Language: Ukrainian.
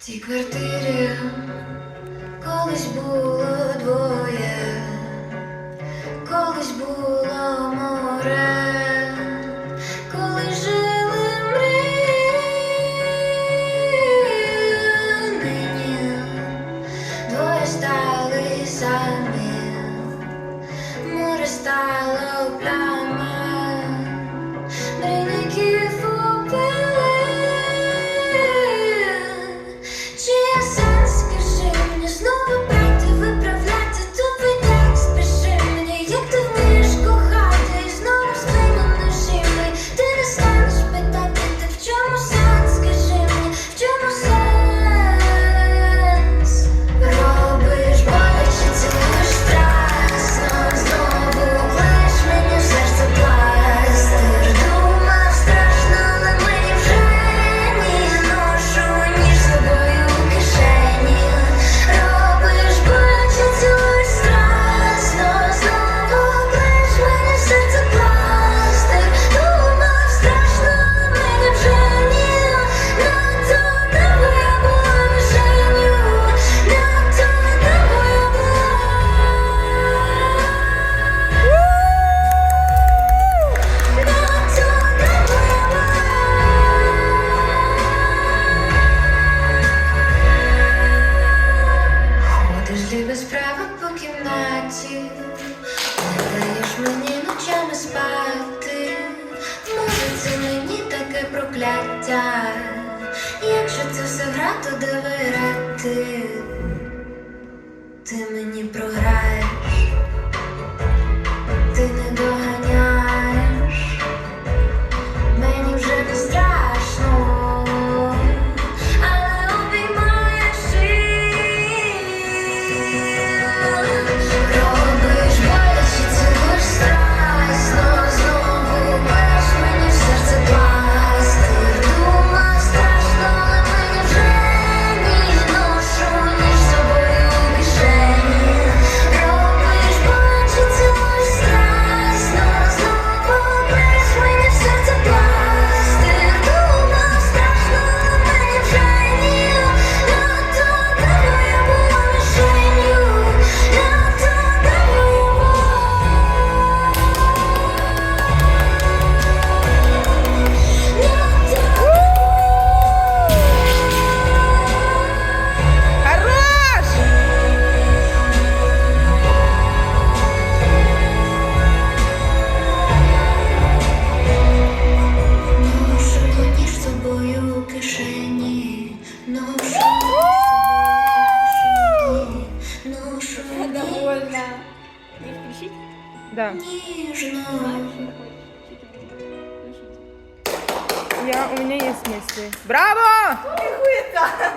В цій квартирі колись було двоє, колись було море, колись жили мрії. Нині двоє стали самі, море стало плями. прокляття, якщо це все гра, то де виграти, ти мені програєш. довольна. Не включить? Да. Я, у меня есть мысли. Браво! Нихуя!